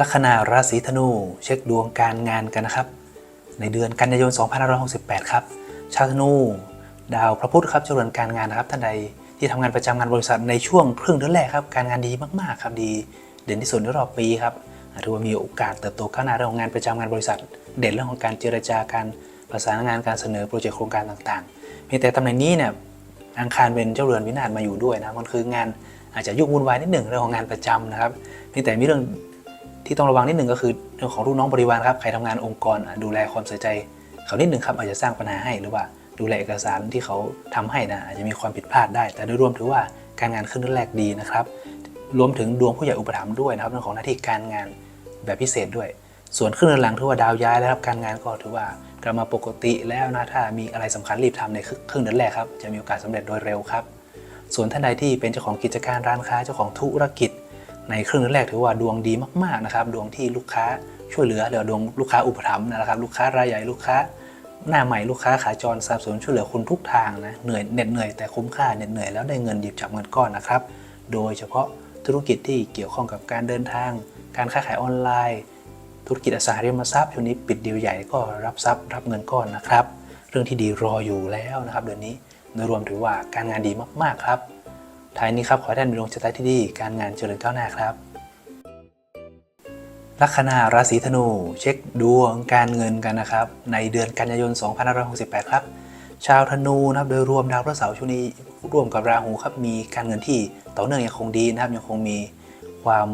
ลัคนาราศีธนู เช็คดวงการงานกันนะครับ ในเดือนกันยายน 2568 ครับ ชาวธนู ดาวพระพุธครับเจริญการงานนะครับท่านใดที่ทำงานประจำงานบริษัทในช่วงครึ่งเดือนแรกครับการงานดีมากๆครับดีเด่นที่สุดในรอบปีครับถือว่ามีโอกาสเติบโตก้าวหน้าเรื่องของงานประจำงานบริษัท เด่นเรื่องของการเจรจาการประสานงานการเสนอโปรเจกต์โครงการต่างๆเพียงแต่ตำแหน่งนี้เนี่ยอังคารเป็นเจ้าเรือนวินาศมาอยู่ด้วยนะมันคืองานอาจจะยุ่งวุ่นวายนิดหนึ่งเรื่องของงานประจำนะครับเพียงแต่มีเรื่อง ที่ต้องระวังนิดหนึ่งก็คือเรื่องของลูกน้องบริวารครับใครทำงานองค์กรดูแลความใส่ใจเขานิดหนึ่งครับอาจจะสร้างปัญหาให้หรือว่าดูแลเอกสารที่เขาทำให้นะอาจจะมีความผิดพลาดได้ แต่โดยรวมถือว่าการงานขึ้นเดืองแรกดีนะครับ รวมถึงดวงผู้ใหญ่อุปถัมภ์ด้วยนะครับเรื่องของหน้าที่การงานแบบพิเศษด้วย ส่วนขึ้นเรือนหลังถือว่าดาวย้ายแล้วครับการงานก็ถือว่ากลับมาปกติแล้วนะถ้ามีอะไรสำคัญรีบทำในครึ่งเดือนแรกครับจะมีโอกาสสำเร็จโดยเร็วครับส่วนท่านใดที่เป็นเจ้าของกิจการร้านค้าเจ้าของธุรกิจ ในครึ่งแรกถือว่าดวงดีมากๆนะครับ ดวงที่ลูกค้าช่วยเหลือเดี๋ยวดวงลูกค้าอุปถัมภ์นะครับ ลูกค้ารายใหญ่ลูกค้าหน้าใหม่ลูกค้าขาจรสนับสนุนช่วยเหลือคุณทุกทางนะเหนื่อยเหน็ดเหนื่อยแต่คุ้มค่าเหน็ดเหนื่อยแล้วได้เงินหยิบจับเงินก้อนนะครับ โดยเฉพาะธุรกิจที่เกี่ยวข้องกับการเดินทาง การค้าขายออนไลน์ ธุรกิจอสังหาริมทรัพย์ช่วงนี้ปิดดีลใหญ่ก็รับทรัพย์รับเงินก้อนนะครับ เรื่องที่ดีรออยู่แล้วนะครับ เดือนนี้โดยรวมถือว่าการงานดีมากๆครับ ท้ายนี้ครับขอให้ท่านมีดวงชะตาที่ดี การงานเจริญก้าวหน้าครับ ลัคนาราศีธนู เช็คดวงการเงินกันนะครับ ในเดือนกันยายน 2568 ครับ ชาวธนูนะครับโดยรวมดาวพระเสาร์ช่วงนี้ร่วมกับราหูครับมีการเงินที่ต่อเนื่องยังคงดีนะครับยังคงมีความ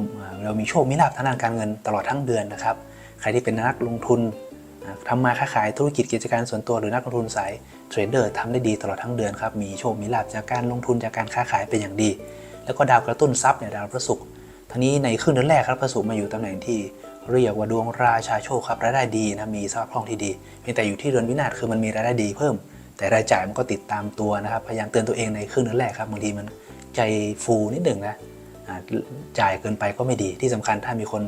เรามีโชคมีลาภทางด้านการเงินตลอดทั้งเดือนนะครับ ใครที่เป็นนักลงทุนอ่าทำมาค้าขายธุรกิจกิจการส่วนตัวหรือนักลงทุนสาย เทรดเดอร์ทำได้ดีตลอดทั้งเดือนครับ มีโชค มีลาภจากการลงทุนจากการค้าขายเป็นอย่างดี แล้วก็ดาวกระตุ้นทรัพย์เนี่ยดาวพระศุกร์ทั้งนี้ในครึ่งเดือนแรกครับพระศุกร์มาอยู่ตำแหน่งที่เรียกว่าดวงราชาโชคครับรายได้ดีนะมีสภาพคล่องที่ดีเพียงแต่อยู่ที่เรือนวินาศคือมันมีรายได้ดีเพิ่ม แต่รายจ่ายมันก็ติดตามตัวนะครับพยายามเตือนตัวเองในครึ่งเดือนแรกครับบางทีมันใจฟูนิดหนึ่งนะจ่ายเกินไปก็ไม่ดีที่สำคัญถ้ามีคน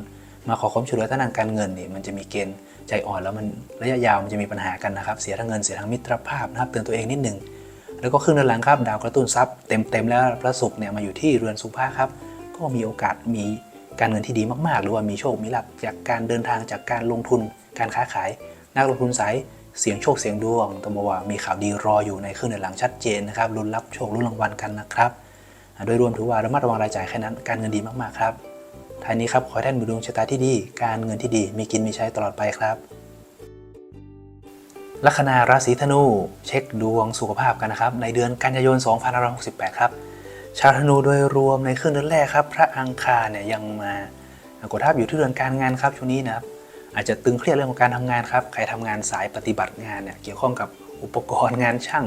มาขอความช่วยเหลือทางด้านการเงินนี่มันจะมีเกณฑ์ใจอ่อนแล้วมันระยะยาวมันจะมีปัญหากันนะครับ เสียทั้งเงินเสียทั้งมิตรภาพนะครับเตือนตัวเองนิดหนึ่งแล้วก็ครึ่งเดือนหลังครับดาวกระตุ้นทรัพย์เต็มๆแล้วพระศุกร์เนี่ยมาอยู่ที่เรือนสุภาครับ ก็มีโอกาสมีการเงินที่ดีมากๆ หรือว่ามีโชคมีลาภจากการเดินทางจากการลงทุน การค้าขาย นักลงทุนสายเสียงโชคเสียงดวงต้องบอกว่ามีข่าวดีรออยู่ในครึ่งเดือนหลังชัดเจนนะครับลุ้นรับโชคลุ้นรางวัลกันนะครับ โดยรวมถือว่าระมัดระวังรายจ่ายแค่นั้นการเงินดีมากๆครับ ท้ายนี้ครับขอให้ท่านมีดวงชะตาที่ดี การเงินที่ดี มีกินมีใช้ตลอดไปครับ ลัคนาราศีธนู เช็คดวงสุขภาพกันนะครับ ในเดือนกันยายน2568 ครับ ชาวธนูโดยรวมในครึ่งเดือนแรกครับ พระอังคารเนี่ยยังมากดทับอยู่ที่เรือนการงานครับช่วงนี้นะครับอาจจะตึงเครียดเรื่องของการทำงานครับ ใครทำงานสายปฏิบัติงานเนี่ยเกี่ยวข้องกับอุปกรณ์งานช่าง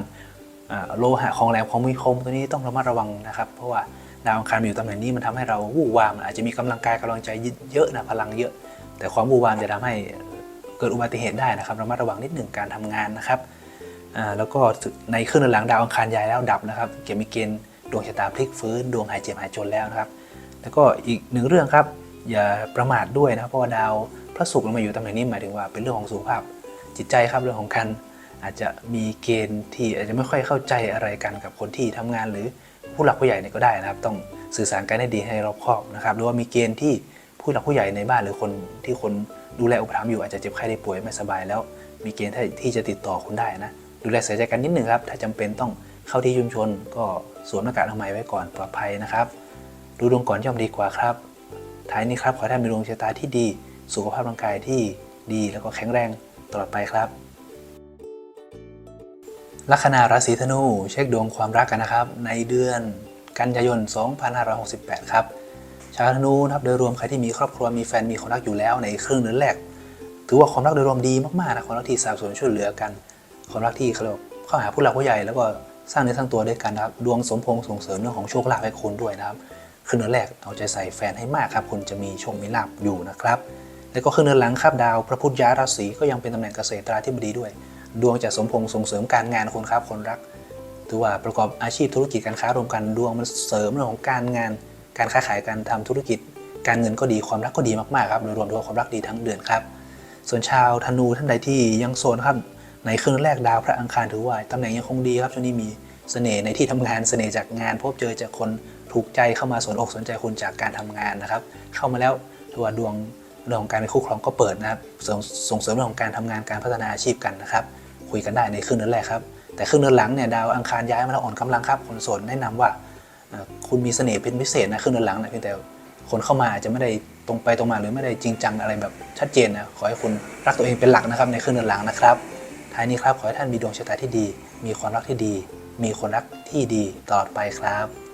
โลหะของแหลมของมีคมตัวนี้ต้องระมัดระวังนะครับ เพราะว่า ดาวอังคารมาอยู่ตำแหน่งนี้มันทำให้เราวู่วามอาจจะมีกำลังกายกำลังใจเยอะนะพลังเยอะ แต่ความวู่วามจะทำให้เกิดอุบัติเหตุได้นะครับระมัดระวังนิดหนึ่งการทำงานนะครับแล้วก็ในครึ่งเดือนหลังดาวอังคารย้ายแล้วดับนะครับเกี่ยวมีเกณฑ์ดวงชะตาพลิกฟื้นดวงหายเจ็บหายจนแล้วนะครับ แล้วก็อีกหนึ่งเรื่องครับอย่าประมาทด้วยนะครับเพราะว่าดาวพระศุกร์ลงมาอยู่ตำแหน่งนี้หมายถึงว่าเป็นเรื่องของสุขภาพจิตใจครับเรื่องของการอาจจะมีเกณฑ์ที่อาจจะไม่ค่อยเข้าใจอะไรกันกับคนที่ทำงานหรือ ผู้หลักผู้ใหญ่เนี่ยก็ได้นะครับ ต้องสื่อสารกันให้ดีให้รอบคอบนะครับหรือว่ามีเกณฑ์ที่ผู้หลักผู้ใหญ่ในบ้านหรือคนที่คนดูแลอุปถัมภ์อยู่อาจจะเจ็บไข้ได้ป่วยไม่สบายแล้ว มีเกณฑ์ที่จะติดต่อคุณได้นะดูแลใส่ใจกันนิดหนึ่งครับ ถ้าจำเป็นต้องเข้าที่ชุมชน ก็สวมหน้ากากอนามัยไว้ก่อนปลอดภัยนะครับดูดวงก่อนย่อมดีกว่าครับ ท้ายนี้ครับขอให้ท่านมีดวงชะตาที่ดี สุขภาพร่างกายที่ดีแล้วก็แข็งแรงตลอดไปครับ ลัคนาราศีธนู เช็คดวงความรักกันนะครับ ในเดือนกันยายน 2568 ครับ ชาวธนูนะครับโดยรวมใครที่มีครอบครัวมีแฟนมีคนรักอยู่แล้วในครึ่งเดือนแรก ถือว่าความรักโดยรวมดีมากๆนะความรักที่สนับสนุนช่วยเหลือกัน ความรักที่เขาเข้าหาผู้หลักผู้ใหญ่แล้วก็สร้างเนื้อสร้างตัวด้วยกันนะครับ ดวงสมพงษ์ส่งเสริมเรื่องของโชคลาภให้คุณด้วยนะครับครึ่งเดือนแรกเอาใจใส่แฟนให้มากครับคุณจะมีโชคมีลาภอยู่นะครับ แล้วก็ครึ่งเดือนหลังครับดาว พระพุธย้ายราศีก็ยังเป็นตำแหน่งเกษตราธิบดีด้วย ดวงจะสมพงษ์ส่งเสริมการงานคุณครับคนรักถือว่าประกอบอาชีพธุรกิจการค้ารวมกันดวงมันเสริมเรื่องของการงาน การค้าขายการทำธุรกิจ การเงินก็ดีความรักก็ดีมากๆครับโดยรวมตัวความรักดีทั้งเดือนครับ ส่วนชาวธนูท่านใดที่ยังโซนครับในครึ่งแรกดาวพระอังคารถือว่าตำแหน่งยังคงดีครับช่วงนี้มีเสน่ห์ในที่ทำงานเสน่ห์จากงาน พบเจอจากคนถูกใจเข้ามาสนอกสนใจคุณจากการทำงานนะครับ เข้ามาแล้วถือว่าดวงเรื่องของการเป็นคู่ครองก็เปิดนะครับส่งส่งเสริมเรื่องของการทำงานการพัฒนาอาชีพกันนะครับ คุยกันได้ในครึ่งเดือนแรกครับแต่ครึ่งเดือนหลังเนี่ยดาวอังคารย้ายมาแล้วอ่อนกำลังครับคนโสดแนะนำว่าคุณมีเสน่ห์เป็นพิเศษนะครึ่งเดือนหลังนะเพียงแต่คนเข้ามาอาจจะไม่ได้ตรงไปตรงมาหรือไม่ได้จริงจังอะไรแบบชัดเจนนะขอให้คุณรักตัวเองเป็นหลักนะครับในครึ่งเดือนหลังนะครับท้ายนี้ครับขอให้ท่านมีดวงชะตาที่ดี มีความรักที่ดี มีคนรักที่ดีตลอดไปครับ